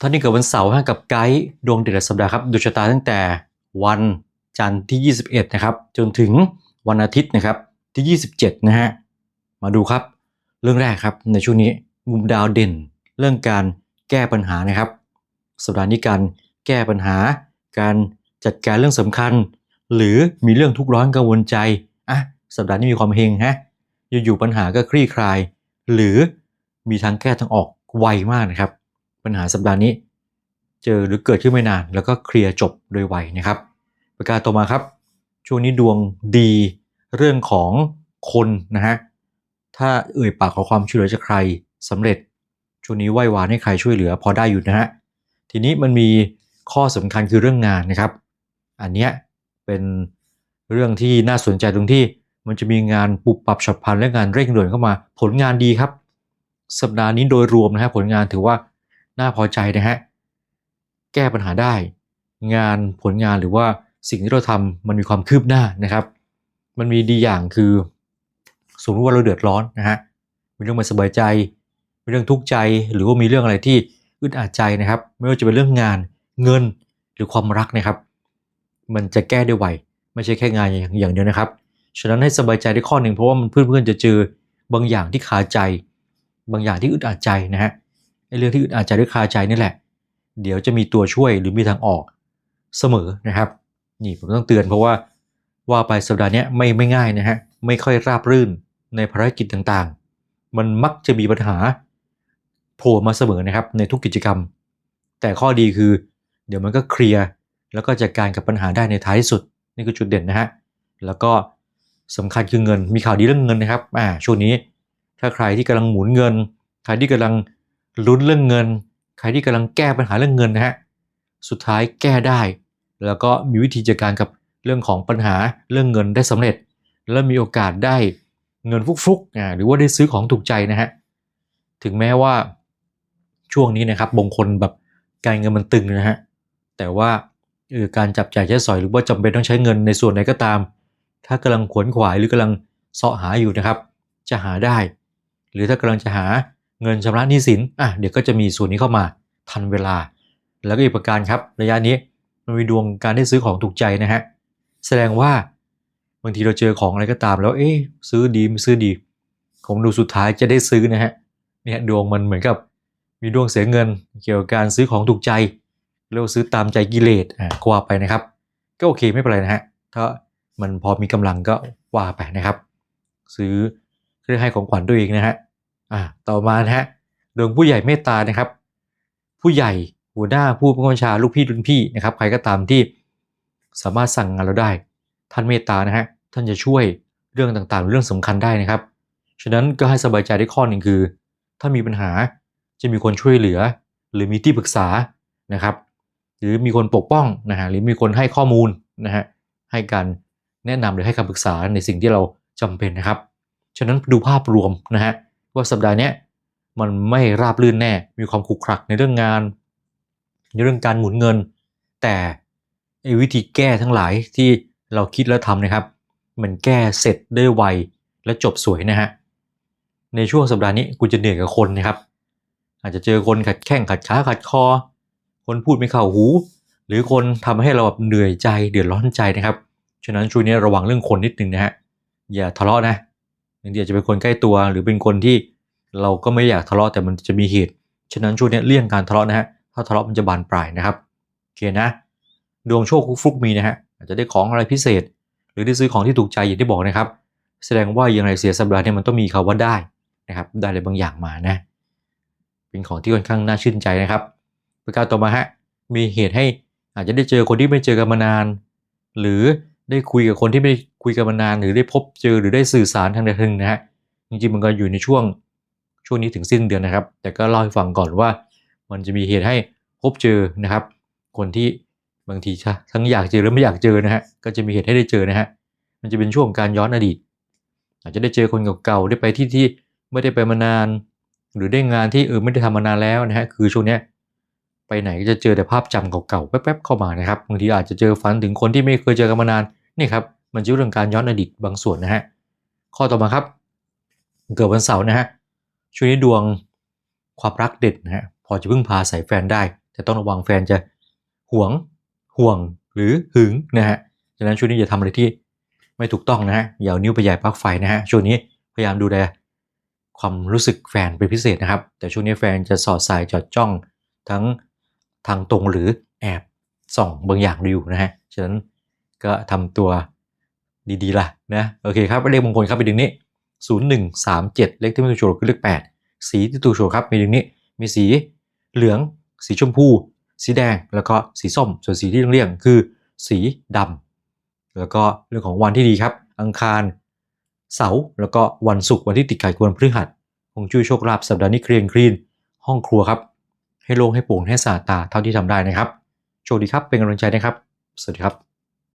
ท่านที่เกิดวันเสาร์ฮะกับไกด์ดวงเดือนสัปดาห์ครับดวงชะตาตั้งแต่วันจันทร์ที่ 21 นะครับ จนถึงวันอาทิตย์นะครับที่ 27 นะฮะมาดูครับ เรื่องแรกครับในช่วงนี้มุมดาวเด่น เรื่องการแก้ปัญหานะครับ สัปดาห์นี้การแก้ปัญหา การจัดการเรื่องสำคัญ หรือมีเรื่องทุกข์ร้อนกังวลใจอะสัปดาห์นี้มีความเฮงฮะอยู่ๆปัญหาก็คลี่คลาย หรือมีทางแก้ทางออกไวมากนะครับ ปัญหาสัปดาห์นี้ เจอหรือเกิดขึ้นไม่นาน แล้วก็เคลียร์จบโดยไวนะครับ ประการต่อมาครับ ช่วงนี้ดวงดีเรื่องของคนนะฮะถ้าเอ่ยปากขอความช่วยเหลือจากใครสำเร็จช่วงนี้ไหว้วานให้ใครช่วยเหลือพอได้อยู่นะฮะทีนี้มันมีข้อสำคัญคือเรื่องงานนะครับ อันเนี้ยเป็นเรื่องที่น่าสนใจตรงที่มันจะมีงานปุบปรับฉับพลันและงานเร่งด่วนเข้ามา ผลงานดีครับ สัปดาห์นี้โดยรวมนะฮะผลงานถือว่า น่าพอใจนะฮะ แก้ปัญหาได้ งานผลงานหรือว่าสิ่งที่เราทำมันมีความคืบหน้านะครับ มันมีดีอย่างคือสมมติว่าเราเดือดร้อนนะฮะมีเรื่องไม่สบายใจ มีเรื่องทุกข์ใจ หรือว่ามีเรื่องอะไรที่อึดอัดใจนะครับ ไม่ว่าจะเป็นเรื่องงานเงินหรือความรักนะครับ มันจะแก้ได้ไวไม่ใช่แค่งานอย่างอย่างเดียวนะครับ ฉะนั้นให้สบายใจได้ข้อหนึ่งเพราะว่ามันเพื่อนๆจะเจอบางอย่างที่คาใจ บางอย่างที่อึดอัดใจนะฮะ ไอ้เรื่องที่อึดอัดใจหรือคาใจนี่แหละ เดี๋ยวจะมีตัวช่วยหรือมีทางออกเสมอนะครับ นี่ผมต้องเตือนเพราะว่าว่าไปสัปดาห์นี้ไม่ไม่ง่ายนะฮะไม่ค่อยราบรื่นในภารกิจต่างๆ มันมักจะมีปัญหาโผล่มาเสมอนะครับในทุกกิจกรรม แต่ข้อดีคือ เดี๋ยวมันก็เคลียร์แล้วก็จัดการกับปัญหาได้ในท้ายที่สุด นี่คือจุดเด่นนะฮะแล้วก็สำคัญคือเงินมีข่าวดีเรื่องเงินนะครับอ่าช่วงนี้ถ้าใครที่กำลังหมุนเงิน ใครที่กำลัง ลุ้นเรื่องเงิน ใครที่กำลังแก้ปัญหาเรื่องเงินนะฮะสุดท้ายแก้ได้ แล้วก็มีวิธีจัดการกับเรื่องของปัญหาเรื่องเงินได้สำเร็จ แล้วมีโอกาสได้เงินฟุกๆอ่าหรือว่าได้ซื้อของถูกใจนะฮะถึงแม้ว่าช่วงนี้นะครับบางคนแบบการเงินมันตึงนะฮะแต่ว่าเออการจับจ่ายใช้สอยหรือว่าจำเป็นต้องใช้เงินในส่วนไหนก็ตาม ถ้ากำลังขวนขวายหรือกำลังเสาะหาอยู่นะครับ จะหาได้ หรือถ้ากำลังจะหา เงินชำระหนี้สินอะเดี๋ยวก็จะมีส่วนนี้เข้ามาทันเวลา แล้วก็อีกประการครับ ระยะนี้มันมีดวงการได้ซื้อของถูกใจนะฮะแสดงว่าบางทีเราเจอของอะไรก็ตามแล้วเอ๊ะซื้อดีไม่ซื้อดีผมดูสุดท้ายจะได้ซื้อนะฮะเนี่ยดวงมันเหมือนกับมีดวงเสียเงิน เกี่ยวกับการซื้อของถูกใจเรียกว่าซื้อตามใจกิเลสอะกว่าไปนะครับ ก็โอเคไม่เป็นไรนะฮะถ้ามันพอมีกำลังก็ว่าไปนะครับ ซื้อเครื่องให้ของขวัญตัวเองนะฮะ อ่าต่อมานะฮะดวงผู้ใหญ่เมตตานะครับ ผู้ใหญ่หัวหน้าผู้บังคับบัญชาลูกพี่รุ่นพี่นะครับ ใครก็ตามที่สามารถสั่งงานเราได้ ท่านเมตตานะฮะท่านจะช่วยเรื่องต่างๆ เรื่องสำคัญได้นะครับ ฉะนั้นก็ให้สบายใจได้ข้อหนึ่งคือ ถ้ามีปัญหาจะมีคนช่วยเหลือ หรือมีที่ปรึกษานะครับ หรือมีคนปกป้องนะฮะหรือมีคนให้ข้อมูลนะฮะให้การแนะนำหรือให้คำปรึกษาในสิ่งที่เราจำเป็นนะครับ ฉะนั้นดูภาพรวมนะฮะ ว่าสัปดาห์นี้มันไม่ราบรื่นแน่ มีความขรุกขรักในเรื่องงาน ในเรื่องการหมุนเงิน แต่ไอ้วิธีแก้ทั้งหลายที่เราคิดแล้วทำนะครับ มันแก้เสร็จได้ไวและจบสวยนะฮะ ในช่วงสัปดาห์นี้กูจะเหนื่อยกับคนนะครับ อาจจะเจอคนขัดแข้งขัดขาขัดคอ คนพูดไม่เข้าหู หรือคนทำให้เราแบบเหนื่อยใจเดือดร้อนใจนะครับ ฉะนั้นช่วงนี้ระวังเรื่องคนนิดนึงนะฮะ อย่าทะเลาะนะางทีอาจจะเป็นคนใกล้ตัว หรือเป็นคนที่เราก็ไม่อยากทะเลาะแต่มันจะมีเหตุ ฉะนั้นช่วงนี้เลี่ยงการทะเลาะนะฮะ ถ้าทะเลาะมันจะบานปลายนะครับโอเคนะ ดวงโชคฟลุกมีนะฮะ อาจจะได้ของอะไรพิเศษ หรือได้ซื้อของที่ถูกใจอย่างที่บอกนะครับ แสดงว่ายังไงเสียสัปดาห์เนี่ยมันต้องมีคำว่าได้นะครับ ได้อะไรบางอย่างมานะ เป็นของที่ค่อนข้างน่าชื่นใจนะครับ ประการต่อมาฮะ มีเหตุให้อาจจะได้เจอคนที่ไม่เจอกันมานาน หรือ ได้คุยกับคนที่ไม่คุยกันมานาน หรือได้พบเจอหรือได้สื่อสารทางใดทางหนึ่งนะฮะจริงๆมันก็อยู่ในช่วงช่วงนี้ถึงสิ้นเดือนนะครับ แต่ก็เล่าให้ฟังก่อนว่า มันจะมีเหตุให้พบเจอนะครับ คนที่บางทีทั้งอยากเจอหรือไม่อยากเจอนะฮะก็จะมีเหตุให้ได้เจอนะฮะมันจะเป็นช่วงการย้อนอดีต อาจจะได้เจอคนเก่าๆได้ไปที่ที่ไม่ได้ไปมานาน หรือได้งานที่เออไม่ได้ทำมานานแล้วนะฮะคือช่วงเนี้ยไปไหนก็จะเจอแต่ภาพจำเก่าๆแป๊บๆเข้ามานะครับบางทีอาจจะเจอฝันถึงคนที่ไม่เคยเจอกันมานาน นี่ครับมันจะเรื่องการย้อนอดีตบางส่วนนะฮะข้อต่อมาครับ เกิดวันเสาร์นะฮะช่วงนี้ดวงความรักเด่นนะฮะพอจะพึ่งพาสายแฟนได้แจะต้องระวังแฟนจะหวงห่วงหรือหึงนะฮะฉะนั้นช่วงนี้อย่าทำอะไรที่ไม่ถูกต้องนะฮะอย่าเอานิ้วไปใหญ่ปลั๊กไฟนะฮะช่วงนี้พยายามดูแลความรู้สึกแฟนเป็นพิเศษนะครับ แต่ช่วงนี้แฟนจะสอดสายจอดจ้องทั้งทางตรงหรือแอบส่องบางอย่างอยู่นะฮะฉะนั้น ก็ทำตัวดีๆล่ะนะโอเคครับเลขมงคลครับไปดึงนี้0137เลขที่ไม่ถูกโชว์คือเลข8สีที่ถูกโชว์ครับมีดึงนี้มีสีเหลือง สีชมพู สีแดงแล้วก็สีส้ม ส่วนสีที่เลี่ยงๆคือ สีดำแล้วก็เรื่องของวันที่ดีครับ อังคาร เสาร์แล้วก็วันศุกร์วันที่ติดไก่กวนพฤหัสคงจุ้ยโชคลาภสัปดาห์นี้เคลียนคลีน ห้องครัวครับ ให้โล่งให้โปร่งให้สะอาดตาเท่าที่ทำได้นะครับโชคดีครับเป็นกำลังใจนะครับ สวัสดีครับ